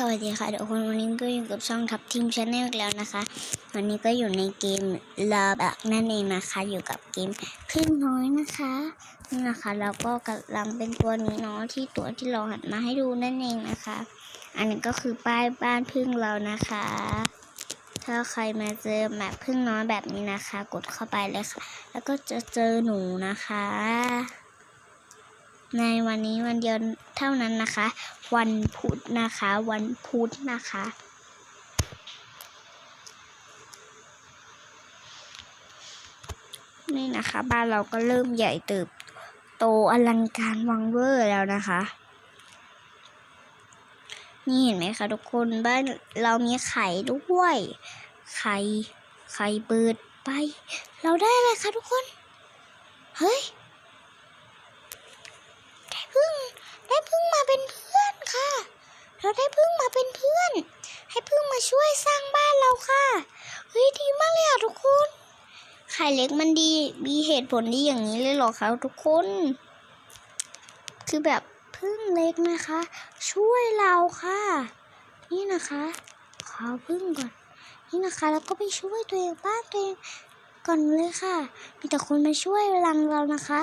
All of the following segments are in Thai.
สวัสดีค่ะทุกคนวันนี้ก็อยู่กับช่องทับทีมชาแนลแล้วนะคะ วันนี้ก็อยู่ในเกมลาบักนั่นเองนะคะ อยู่กับเกมพึ่งน้อยนะคะนี่นะคะแล้วก็กำลังเป็นตัวนี้เนาะที่ตัวที่เราหันมาให้ดูนั่นเองนะคะ อันนี้ก็คือป้ายบ้านพึ่งเรานะคะ ถ้าใครมาเจอแมปพึ่งน้อยแบบนี้นะคะ กดเข้าไปเลยค่ะ แล้วก็จะเจอหนูนะคะ ในวันนี้วันเดียวเท่านั้นนะคะ วันพุธนะคะ วันพุธนะคะ นี่นะคะ บ้านเราก็เริ่มใหญ่เติบโตอลังการวังเวอร์แล้วนะคะ นี่เห็นไหมคะทุกคนบ้านเรามีไข่ด้วย ไข่ไข่เปิดไป เราได้อะไรคะทุกคน เฮ้ย ได้พึ่ง ได้พึ่งมาเป็นเพื่อนค่ะ เราได้พึ่งมาเป็นเพื่อน ให้พึ่งมาช่วยสร้างบ้านเราค่ะ เฮ้ยดีมากเลยอะทุกคนไข่เล็กมันดี มีเหตุผลดีอย่างนี้เลยเหรอคะทุกคน คือแบบพึ่งเล็กนะคะ ช่วยเราค่ะ นี่นะคะ ขอพึ่งก่อน นี่นะคะ แล้วก็ไปช่วยตัวเองบ้านตัวเองก่อนเลยค่ะ มีแต่คนมาช่วยรังเรานะคะ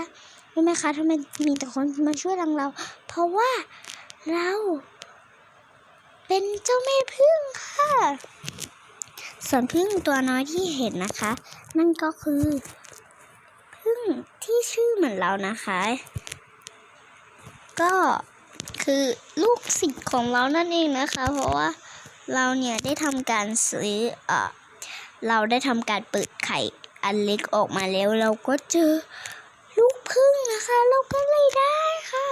รู้ไหมคะทำไมมีแต่คนมาช่วยรังเรา เพราะว่าเรา เป็นเจ้าแม่พึ่งค่ะ ส่วนพึ่งตัวน้อยที่เห็นนะคะ นั่นก็คือพึ่งที่ชื่อเหมือนเรานะคะ ก็คือลูกศิษย์ของเรานั่นเองนะคะ เพราะว่าเราเนี่ยได้ทำการซื้อเออเราได้ทำการเปิดไข่อันเล็กออกมาแล้ว เราก็เจอลูกพึ่งนะคะ เราก็เลยได้ค่ะ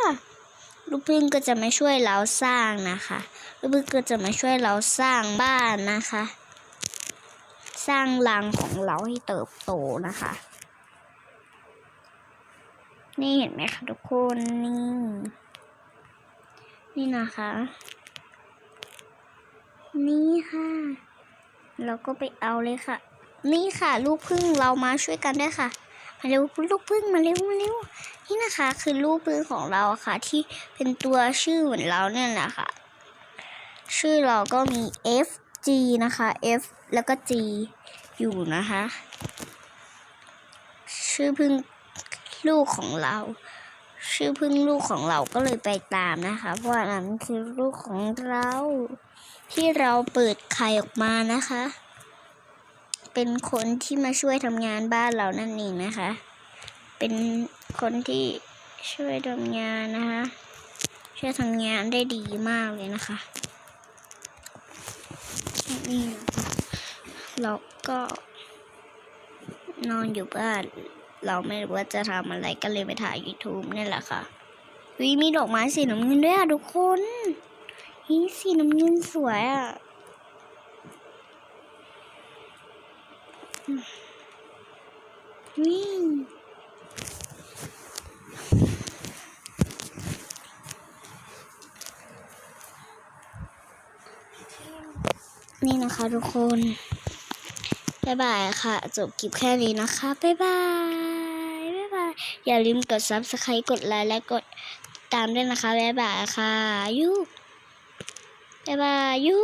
ลูกพึ่งก็จะมาช่วยเราสร้างนะคะ ลูกพึ่งก็จะมาช่วยเราสร้างบ้านนะคะ สร้างรังของเราให้เติบโตนะคะ นี่เห็นไหมคะทุกคนนี่ นี่นะคะ นี่ค่ะ เราก็ไปเอาเลยค่ะ นี่ค่ะ ลูกพึ่งเรามาช่วยกันด้วยค่ะมาเร็วลูกพึ่งมาเร็วมาเร็วนี่นะคะคือลูกพึ่งของเราค่ะ ที่เป็นตัวชื่อเหมือนเราเนี่ยแหละค่ะชื่อเราก็มี F G นะคะ F แล้วก็ G อยู่นะคะ ชื่อพึ่งลูกของเรา ชื่อพึ่งลูกของเราก็เลยไปตามนะคะ เพราะว่านั้นคือลูกของเรา ที่เราเปิดไข่ออกมานะคะ เป็นคนที่มาช่วยทำงานบ้านเรานั่นเองนะคะ เป็นคนที่ช่วยทำงานนะคะช่วยทำงานได้ดีมากเลยนะคะ นี่นะคะเราก็นอนอยู่บ้าน เราไม่รู้ว่าจะทำอะไรก็เลยไปถ่าย YouTube นี่แหละค่ะวิมีดอกไม้สีน้ำเงินด้วยอะทุกคนนี่สีน้ำเงินสวยอะนี่ นี่นะคะทุกคน บ๊ายบายค่ะ จบคลิปแค่นี้นะคะ บ๊ายบาย บ๊ายบาย อย่าลืมกด subscribe กดไลค์และกดตามด้วยนะคะ บ๊ายบายค่ะ ยู บ๊ายบาย ยู